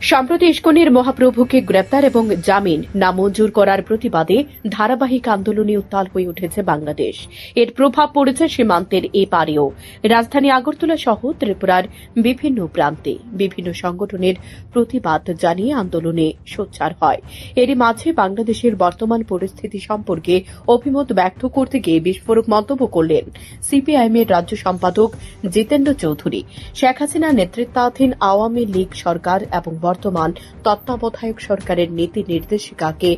সম্প্রতি ইস্কনের মহাপ্রভুকে গ্রেপ্তার এবং জামিন নামঞ্জুর করার প্রতিবাদে ধারাবাহিক আন্দোলনে উত্তাল হয়ে উঠেছে বাংলাদেশ। এর প্রভাব পড়েছে সীমান্তের এ পারেও রাজধানী আগরতলা সহ ত্রিপুরার বিভিন্ন প্রান্তে বিভিন্ন সংগঠনের প্রতিবাদ জানিয়ে আন্দোলনে সোচ্চার হয়। এরই মাঝে বাংলাদেশের বর্তমান পরিস্থিতি সম্পর্কে অভিমত ব্যক্ত করতে গিয়ে বিস্ফোরক মন্তব্য করলেন সিপিআইএম এর রাজ্য সম্পাদক জিতেন্দ্র চৌধুরী। শেখ হাসিনার নেতৃত্বাধীন আওয়ামী লীগ সরকার এবং বর্তমান তত্ত্বাবধায়ক সরকারের নীতি নির্দেশিকাকে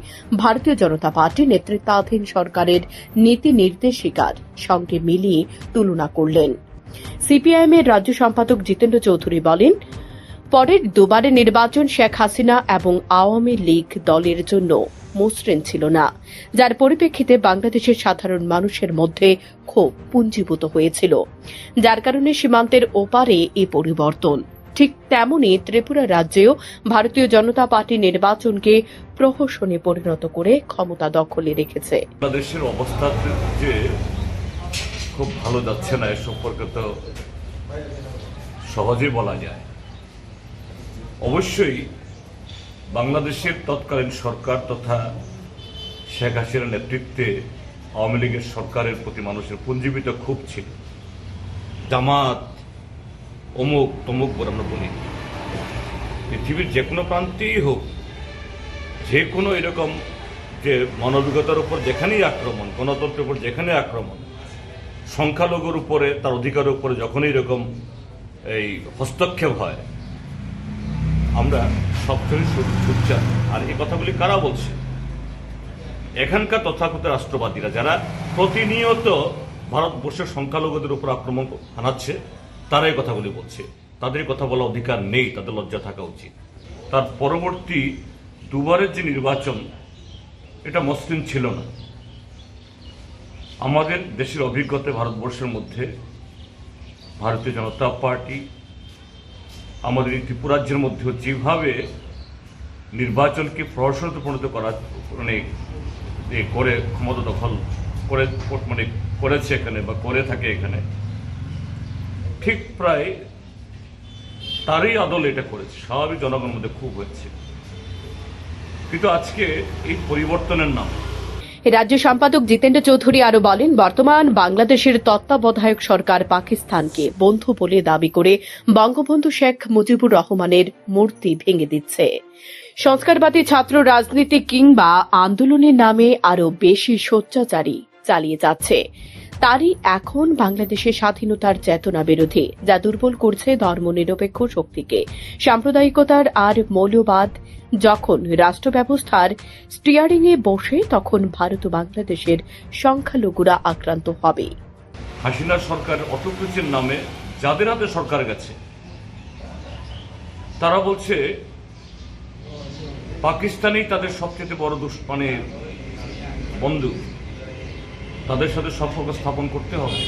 ভারতীয় জনতা পার্টি নেতৃত্বাধীন সরকারের নীতি নির্দেশিকার সঙ্গে মিলিয়ে তুলনা করলেন। সিপিআইএম এর রাজ্য সম্পাদক জিতেন্দ্র চৌধুরী বলেন, পরের দুবারে নির্বাচন শেখ হাসিনা এবং আওয়ামী লীগ দলের জন্য মসৃণ ছিল না। যার পরিপ্রেক্ষিতে বাংলাদেশের সাধারণ মানুষের মধ্যে ক্ষোভ পুঞ্জীভূত হয়েছিল। যার কারণে সীমান্তের ওপারে এই পরিবর্তন। ঠিক তেমনি ত্রিপুরা রাজ্যেও ভারতীয় জনতা পার্টি নির্বাচনকে প্রহসনে পরিণত করে ক্ষমতা দখলে রেখেছে। বাংলাদেশের অবস্থা যে খুব ভালো যাচ্ছে না, এ সম্পর্কে তো সহজেই বলা যায়। অবশ্যই বাংলাদেশের তৎকালীন সরকার তথা শেখ হাসিনার নেতৃত্বে আওয়ামী লীগের সরকারের প্রতি মানুষের পুঞ্জীবিত খুব ছিল। জামাত অমুক তমুক বলে আমরা বলি। পৃথিবীর যে কোনো প্রান্তেই হোক যে কোনো এরকম যে মানবিকতার উপর যেখানেই আক্রমণ, গণতন্ত্রের উপর যেখানে আক্রমণ, সংখ্যালঘুর উপরে, তার অধিকারের উপরে যখনই এরকম এই হস্তক্ষেপ হয়, আমরা সবসময় ছুটচার আর এই কথাগুলি কারা বলছে? এখানকার তথাকথিত রাষ্ট্রবাদীরা, যারা প্রতিনিয়ত ভারতবর্ষের সংখ্যালঘুদের উপর আক্রমণ হানাচ্ছে তারা এই কথাগুলি বলছে। তাদের কথা বলার অধিকার নেই, তাদের লজ্জা থাকা উচিত। তার পরবর্তী দুবারের যে নির্বাচন, এটা মসৃণ ছিল না। আমাদের দেশের অভিজ্ঞতা ভারতবর্ষের মধ্যে, ভারতীয় জনতা পার্টি, আমাদের এই ত্রিপুরাজ্যের মধ্যেও যেভাবে নির্বাচনকে প্রহসনতে পরিণত করা মানে করে, ক্ষমতা দখল করে মানে করেছে এখানে বা করে থাকে এখানে ঠিক প্রায় তারই আদল এটা করেছে। স্বাভাবিক জনগণের মধ্যে খুব হয়েছে কিন্তু আজকে এই পরিবর্তনের নাম। রাজ্য সম্পাদক জিতেন্দ্র চৌধুরী আরও বলেন, বর্তমান বাংলাদেশের তত্ত্বাবধায়ক সরকার পাকিস্তানকে বন্ধু বলে দাবি করে বঙ্গবন্ধু শেখ মুজিবুর রহমানের মূর্তি ভেঙে দিচ্ছে। সংস্কারবাদী ছাত্র রাজনীতি কিংবা আন্দোলনের নামে আরও বেশি সোচ্চাচারী চালিয়ে যাচ্ছে। তারই এখন বাংলাদেশের স্বাধীনতার চেতনা বিরোধী, যা দুর্বল করছে ধর্মনিরপেক্ষ শক্তিকে। সাম্প্রদায়িকতার আর মৌলবাদ যখন রাষ্ট্র ব্যবস্থার স্টিয়ারিংয়ে বসে, তখন ভারত ও বাংলাদেশের সংখ্যালঘুরা আক্রান্ত হবে। হাসিনা সরকার অটোক্রেসির নামে যাদের হাতে সরকার গেছে, তারা বলছে, পাকিস্তানেই তাদের সবচেয়ে বড় দুষ মানে বন্ধু তাদের সাথে সম্পর্ক স্থাপন করতে হবে।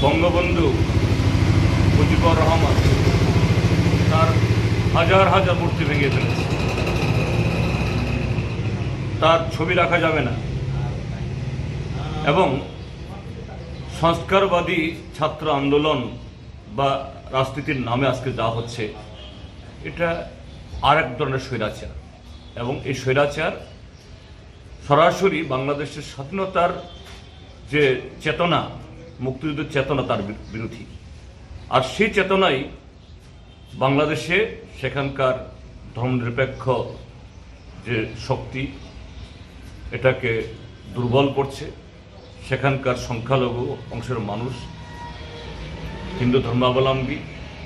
বঙ্গবন্ধু মুজিবুর রহমান তার হাজার হাজার মূর্তি ভেঙে ফেলেছে। তার ছবি রাখা যাবে না। এবং সংস্কারবাদী ছাত্র আন্দোলন বা রাজনীতির নামে আজকে যা হচ্ছে, এটা আর এক ধরনের স্বৈরাচার। এবং এই স্বৈরাচার সরাসরি বাংলাদেশের স্বাধীনতার যে চেতনা, মুক্তিযুদ্ধের চেতনা তার বিরোধী। আর সেই চেতনাই বাংলাদেশে সেখানকার ধর্মনিরপেক্ষ যে শক্তি, এটাকে দুর্বল করছে। সেখানকার সংখ্যালঘু অংশের মানুষ, হিন্দু ধর্মাবলম্বী,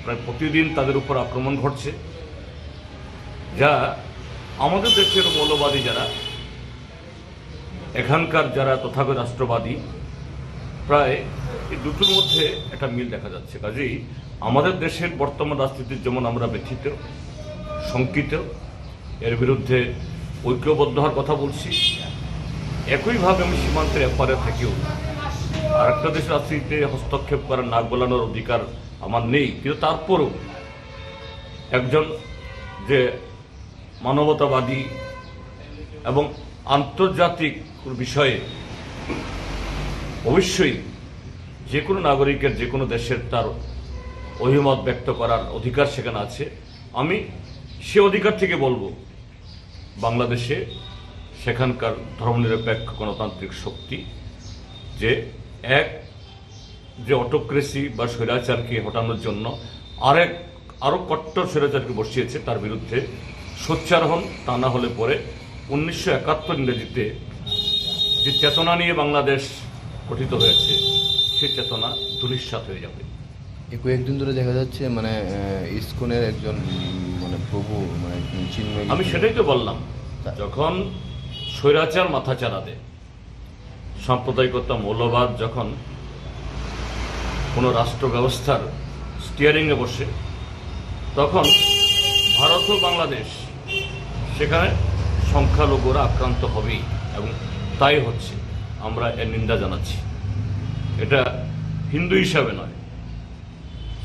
প্রায় প্রতিদিন তাদের উপর আক্রমণ ঘটছে। যা আমাদের দেশের মৌলবাদী যারা এখানকার যারা তথাগত রাষ্ট্রবাদী, প্রায় এই দুটোর মধ্যে একটা মিল দেখা যাচ্ছে। কাজেই আমাদের দেশের বর্তমান রাজনীতির যেমন আমরা ব্যথিত, শঙ্কিত, এর বিরুদ্ধে ঐক্যবদ্ধ হওয়ার কথা বলছি, একইভাবে আমি সীমান্তের এপারে থেকেও আরেকটা দেশের রাজনীতিতে হস্তক্ষেপ করার, নাক গলানোর অধিকার আমার নেই। কিন্তু তারপরও একজন যে মানবতাবাদী এবং আন্তর্জাতিক বিষয়ে অবশ্যই যে কোনো নাগরিকের, যে কোনো দেশের তার অভিমত ব্যক্ত করার অধিকার সেখানে আছে। আমি সে অধিকার থেকে বলব, বাংলাদেশে সেখানকার ধর্মনিরপেক্ষ গণতান্ত্রিক শক্তি যে এক, যে অটোক্রেসি বা স্বৈরাচারকে হটানোর জন্য আরেক আরও কট্টর স্বৈরাচারকে বসিয়েছে, তার বিরুদ্ধে সোচ্চার হন, তা না হলে পরে উনিশশো একাত্তর ইংরেজিতে যে চেতনা নিয়ে বাংলাদেশ গঠিত হয়েছে সে চেতনা ধূলিসাৎ হয়ে যাবে। এই কয়েকদিন ধরে দেখা যাচ্ছে মানে ইস্কনের একজন মানে প্রভু মানে চিন্ময় আমি সেটাই তো বললাম যখন স্বৈরাচার মাথা চারা দেয় সাম্প্রদায়িকতা মৌলবাদ যখন কোনো রাষ্ট্র ব্যবস্থার স্টিয়ারিংয়ে বসে তখন ভারত ও বাংলাদেশ সেখানে সংখ্যালঘুরা আক্রান্ত হবেই এবং তাই হচ্ছে আমরা এর নিন্দা জানাচ্ছি। এটা হিন্দু হিসাবে নয়।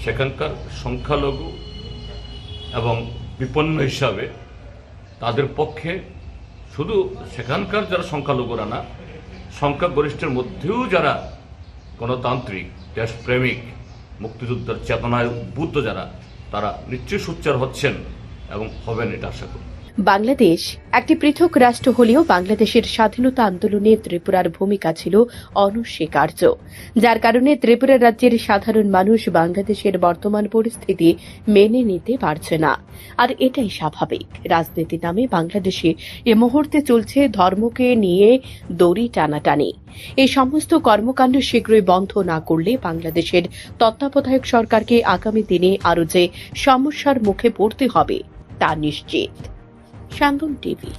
সেখানকার সংখ্যালঘু এবং বিপন্ন হিসাবে তাদের পক্ষে শুধু সেখানকার যারা সংখ্যালঘুরা না, সংখ্যাগরিষ্ঠের মধ্যেও যারা গণতান্ত্রিক, দেশপ্রেমিক, মুক্তিযুদ্ধের চেতনায় উদ্বুদ্ধ যারা, তারা নিশ্চয়ই সোচ্চার হচ্ছেন এবং হবেন এটা আশা করি। বাংলাদেশ, একটি পৃথক রাষ্ট্র হলেও বাংলাদেশের স্বাধীনতা আন্দোলনে ত্রিপুরার ভূমিকা ছিল অনস্বীকার্য। যার কারণে ত্রিপুরা রাজ্যের সাধারণ মানুষ বাংলাদেশের বর্তমান পরিস্থিতি মেনে নিতে পারছে না। আর এটাই স্বাভাবিক। রাজনীতি নামে বাংলাদেশে এ মুহূর্তে চলছে ধর্মকে নিয়ে দড়ি টানাটানি। এই সমস্ত কর্মকাণ্ড শীঘ্রই বন্ধ না করলে বাংলাদেশের তত্ত্বাবধায়ক সরকারকে আগামী দিনে আরও যে সমস্যার মুখে পড়তে হবে, তা নিশ্চিত। শান্তন টিভি